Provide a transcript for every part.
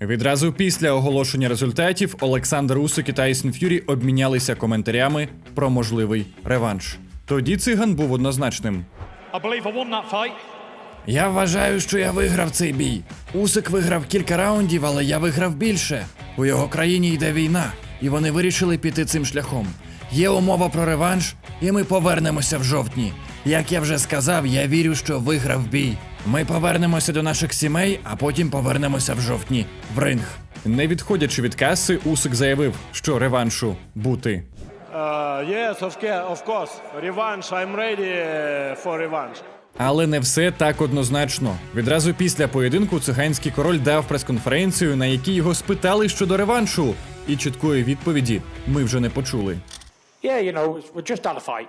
Відразу після оголошення результатів Олександр Усик і Тайсон Ф'юрі обмінялися коментарями про можливий реванш. Тоді циган був однозначним. I believe I won that fight. Я вважаю, що я виграв цей бій. Усик виграв кілька раундів, але я виграв більше. У його країні йде війна, і вони вирішили піти цим шляхом. Є умова про реванш, і ми повернемося в жовтні. Як я вже сказав, я вірю, що виграв бій. Ми повернемося до наших сімей, а потім повернемося в жовтні в ринг. Не відходячи від каси, Усик заявив, що реваншу бути. Uh, yes, of, of course. Revenge. I'm ready uh, for revenge. Але не все так однозначно. Відразу після поєдинку циганський король дав прес-конференцію, на якій його спитали щодо реваншу, і чіткої відповіді ми вже не почули. Yeah, you know, we just had a fight.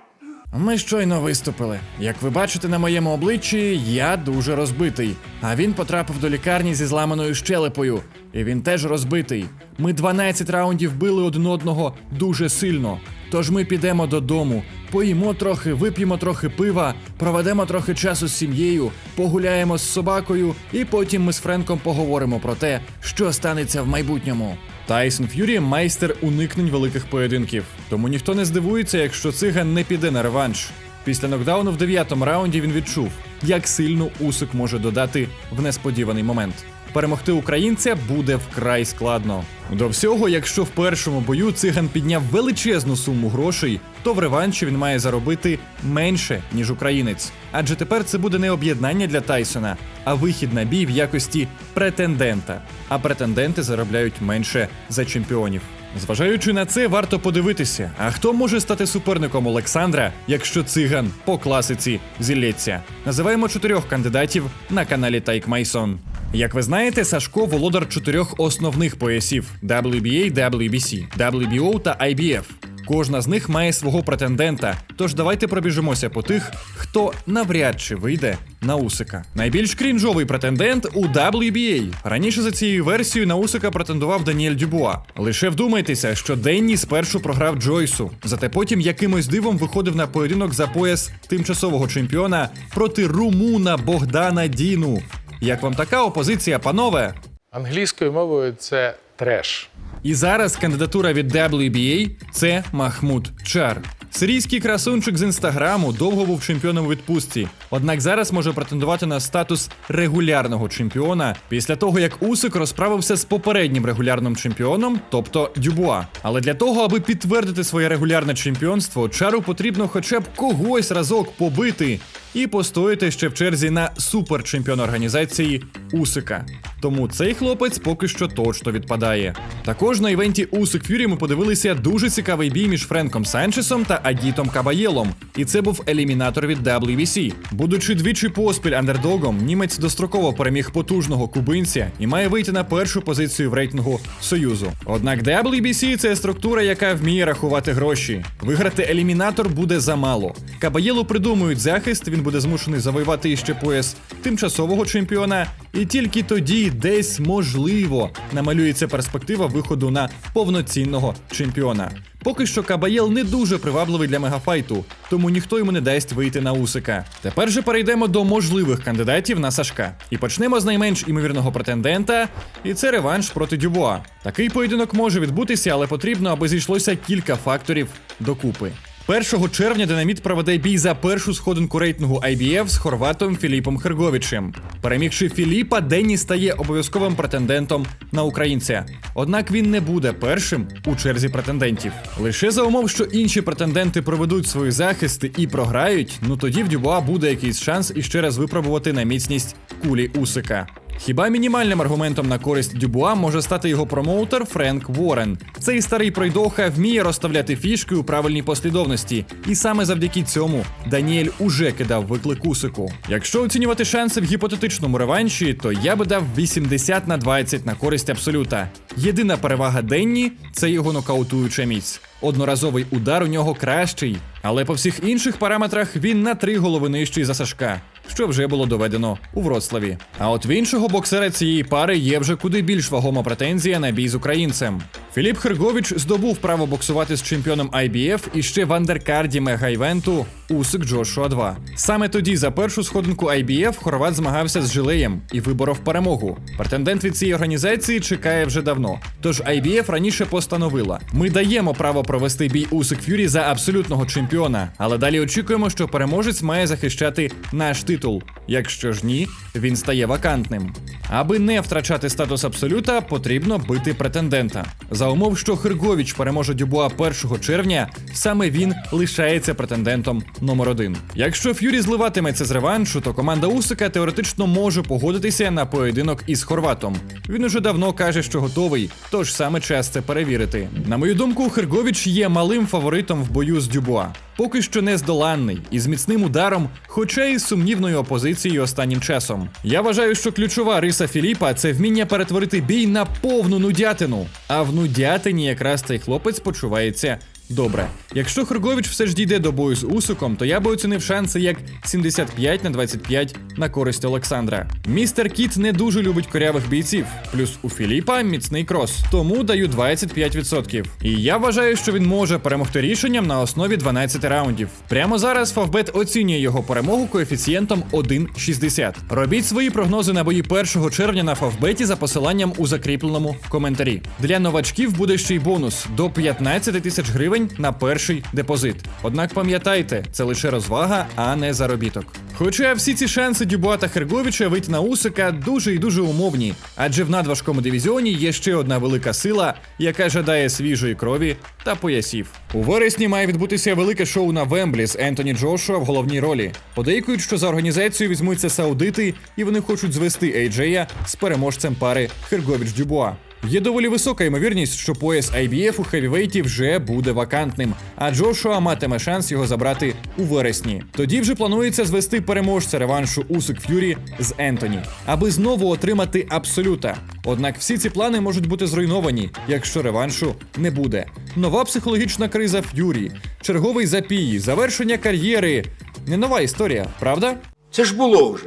Ми щойно виступили. Як ви бачите на моєму обличчі, я дуже розбитий. А він потрапив до лікарні зі зламаною щелепою. І він теж розбитий. Ми 12 раундів били один одного дуже сильно. Тож ми підемо додому, поїмо трохи, вип'ємо трохи пива, проведемо трохи часу з сім'єю, погуляємо з собакою, і потім ми з Френком поговоримо про те, що станеться в майбутньому. Тайсон Ф'юрі майстер уникнень великих поєдинків, тому ніхто не здивується, якщо циган не піде на реванш. Після нокдауну в дев'ятому раунді він відчув, як сильно Усик може додати в несподіваний момент. Перемогти українця буде вкрай складно. До всього, якщо в першому бою циган підняв величезну суму грошей, то в реванші він має заробити менше, ніж українець. Адже тепер це буде не об'єднання для Тайсона, а вихід на бій в якості претендента. А претенденти заробляють менше за чемпіонів. Зважаючи на це, варто подивитися, а хто може стати суперником Олександра, якщо циган по класиці зілється. Називаємо чотирьох кандидатів на каналі Тайк Майсон. Як ви знаєте, Сашко володар чотирьох основних поясів: WBA, WBC, WBO та IBF. Кожна з них має свого претендента. Тож давайте пробіжимося по тих, хто навряд чи вийде на Усика. Найбільш крінжовий претендент у WBA. Раніше за цією версією на Усика претендував Даніель Дюбуа. Лише вдумайтеся, що Денні спершу програв Джойсу, зате потім якимось дивом виходив на поєдинок за пояс тимчасового чемпіона проти румуна Богдана Діну. Як вам така опозиція, панове? Англійською мовою це треш. І зараз кандидатура від WBA – це Махмуд Чар. Сирійський красунчик з інстаграму довго був чемпіоном у відпустці, однак зараз може претендувати на статус регулярного чемпіона після того, як Усик розправився з попереднім регулярним чемпіоном, тобто Дюбуа. Але для того, аби підтвердити своє регулярне чемпіонство, Чару потрібно хоча б когось разок побити і постояти ще в черзі на суперчемпіона організації Усика. Тому цей хлопець поки що точно відпадає. Також на івенті Усик Фюрі ми подивилися дуже цікавий бій між Френком Санчесом та Агітом Кабаєлом. І це був елімінатор від WBC. Будучи двічі поспіль андердогом, німець достроково переміг потужного кубинця і має вийти на першу позицію в рейтингу Союзу. Однак WBC – це структура, яка вміє рахувати гроші. Виграти елімінатор буде замало. Кабаєлу придумують захист, він буде змушений завоювати іще пояс тимчасового чемпіона, і тільки тоді, десь можливо, намалюється перспектива виходу на повноцінного чемпіона. Поки що Кабаєл не дуже привабливий для мегафайту, тому ніхто йому не дасть вийти на Усика. Тепер же перейдемо до можливих кандидатів на Сашка. І почнемо з найменш імовірного претендента, і це реванш проти Дюбуа. Такий поєдинок може відбутися, але потрібно, аби зійшлося кілька факторів докупи. 1 червня Динаміт проведе бій за першу сходинку рейтингу IBF з хорватом Філіпом Херговичем. Перемігши Філіпа, Денні стає обов'язковим претендентом на українця. Однак він не буде першим у черзі претендентів. Лише за умов, що інші претенденти проведуть свої захисти і програють, ну тоді в Дюбуа буде якийсь шанс іще раз випробувати на міцність кулі Усика. Хіба мінімальним аргументом на користь Дюбуа може стати його промоутер Френк Уоррен. Цей старий пройдоха вміє розставляти фішки у правильній послідовності, і саме завдяки цьому Даніель уже кидав виклик Усику. Якщо оцінювати шанси в гіпотетичному реванші, то я би дав 80 на 20 на користь абсолюта. Єдина перевага Денні це його нокаутуюча міць. Одноразовий удар у нього кращий, але по всіх інших параметрах він на три голови нижчий за Сашка, що вже було доведено у Вроцлаві. А от в іншого боксера цієї пари є вже куди більш вагома претензія на бій з українцем. Філіп Хергович здобув право боксувати з чемпіоном IBF і ще в андеркарді мега-івенту Усик Джошуа 2. Саме тоді за першу сходинку IBF хорват змагався з Жилеєм і виборов перемогу. Претендент від цієї організації чекає вже давно. Тож IBF раніше постановила: ми даємо право провести бій Усик Ф'юрі за абсолютного чемпіона, але далі очікуємо, що переможець має захищати наш титул. Якщо ж ні, він стає вакантним. Аби не втрачати статус абсолюта, потрібно бити претендента. За умов, що Хиргович переможе Дюбуа 1 червня, саме він лишається претендентом номер один. Якщо Ф'юрі зливатиметься з реваншу, то команда Усика теоретично може погодитися на поєдинок із Хорватом. Він уже давно каже, що готовий, тож саме час це перевірити. На мою думку, Хиргович є малим фаворитом в бою з Дюбуа. Поки що не здоланний і з міцним ударом, хоча і сумнівною опозицією останнім часом. Я вважаю, що ключова риса Філіпа це вміння перетворити бій на повну нудятину. А в нудятині якраз цей хлопець почувається добре. Якщо Хергович все ж дійде до бою з Усиком, то я би оцінив шанси як 75 на 25 на користь Олександра. Містер Кіт не дуже любить корявих бійців, плюс у Філіпа міцний крос, тому даю 25%. І я вважаю, що він може перемогти рішенням на основі 12 раундів. Прямо зараз Фавбет оцінює його перемогу коефіцієнтом 1,60. Робіть свої прогнози на бої 1 червня на Фавбеті за посиланням у закріпленому коментарі. Для новачків буде ще й бонус до 15 тисяч гривень на перший депозит. Однак пам'ятайте, це лише розвага, а не заробіток. Хоча всі ці шанси Дюбуа та Херговича вийти на Усика дуже і дуже умовні, адже в надважкому дивізіоні є ще одна велика сила, яка жадає свіжої крові та поясів. У вересні має відбутися велике шоу на Вемблі з Ентоні Джошуа в головній ролі. Подейкують, що за організацію візьмуться саудити, і вони хочуть звести Ейджея з переможцем пари Хергович Дюбуа. Є доволі висока ймовірність, що пояс IBF у хевівейті вже буде вакантним, а Джошуа матиме шанс його забрати у вересні. Тоді вже планується звести переможця реваншу Усик Ф'юрі з Ентоні, аби знову отримати абсолюта. Однак всі ці плани можуть бути зруйновані, якщо реваншу не буде. Нова психологічна криза Ф'юрі, черговий запій, завершення кар'єри. Не нова історія, правда? Це ж було вже.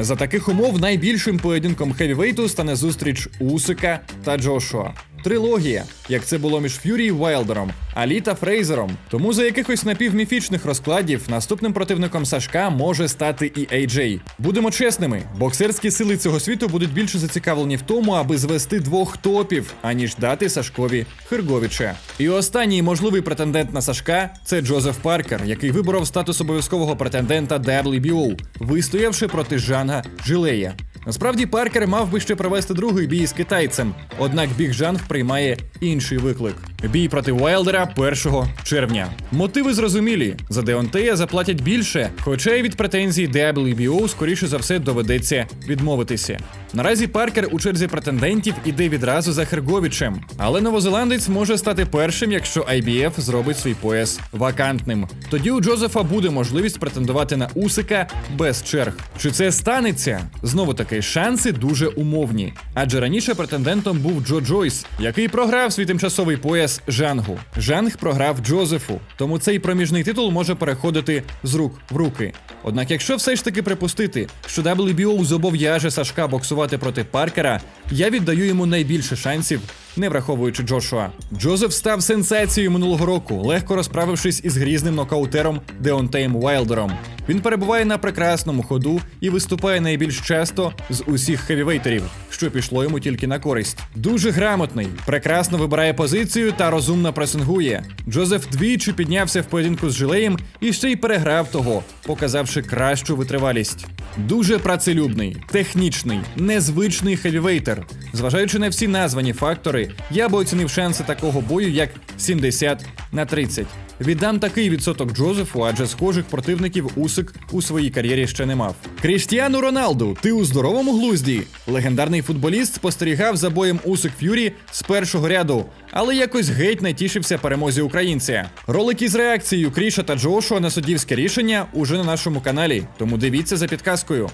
За таких умов найбільшим поєдинком хевівейту стане зустріч Усика та Джошуа. Трилогія, як це було між Ф'юрі Вайлдером, Алі та Фрейзером. Тому за якихось напівміфічних розкладів наступним противником Сашка може стати і AJ. Будемо чесними, боксерські сили цього світу будуть більше зацікавлені в тому, аби звести двох топів, аніж дати Сашкові Хирговича. І останній можливий претендент на Сашка це Джозеф Паркер, який виборов статус обов'язкового претендента WBO, вистоявши проти Жанга Жилея. Насправді Паркер мав би ще провести другий бій з китайцем, однак Біг Жанг приймає інший виклик: бій проти Уайлдера 1 червня. Мотиви зрозумілі: за Деонтея заплатять більше, хоча й від претензій WBO скоріше за все доведеться відмовитися. Наразі Паркер у черзі претендентів іде відразу за Херговичем, але новозеландець може стати першим, якщо IBF зробить свій пояс вакантним. Тоді у Джозефа буде можливість претендувати на Усика без черг. Чи це станеться? Знову таки, шанси дуже умовні. Адже раніше претендентом був Джо Джойс, який програв свій тимчасовий пояс Жангу. Жанг програв Джозефу, тому цей проміжний титул може переходити з рук в руки. Однак, якщо все ж таки припустити, що WBO зобов'яже Сашка боксувати проти Паркера, я віддаю йому найбільше шансів, не враховуючи Джошуа. Джозеф став сенсацією минулого року, легко розправившись із грізним нокаутером Деонтеєм Уайлдером. Він перебуває на прекрасному ходу і виступає найбільш часто з усіх хевівейтерів, що пішло йому тільки на користь. Дуже грамотний, прекрасно вибирає позицію та розумно пресингує. Джозеф двічі піднявся в поєдинку з Жилеєм і ще й переграв того, показавши кращу витривалість. Дуже працелюбний, технічний, незвичний хевівейтер. Зважаючи на всі названі фактори, я би оцінив шанси такого бою як 70 на 30. Віддам такий відсоток Джозефу, адже схожих противників Усик у своїй кар'єрі ще не мав. Кріштіану Роналду, ти у здоровому глузді. Легендарний футболіст спостерігав за боєм Усик Ф'юрі з першого ряду, але якось геть не тішився перемозі українця. Ролик із реакцією Кріша та Джошуа на суддівське рішення уже на нашому каналі, тому дивіться за підказкою.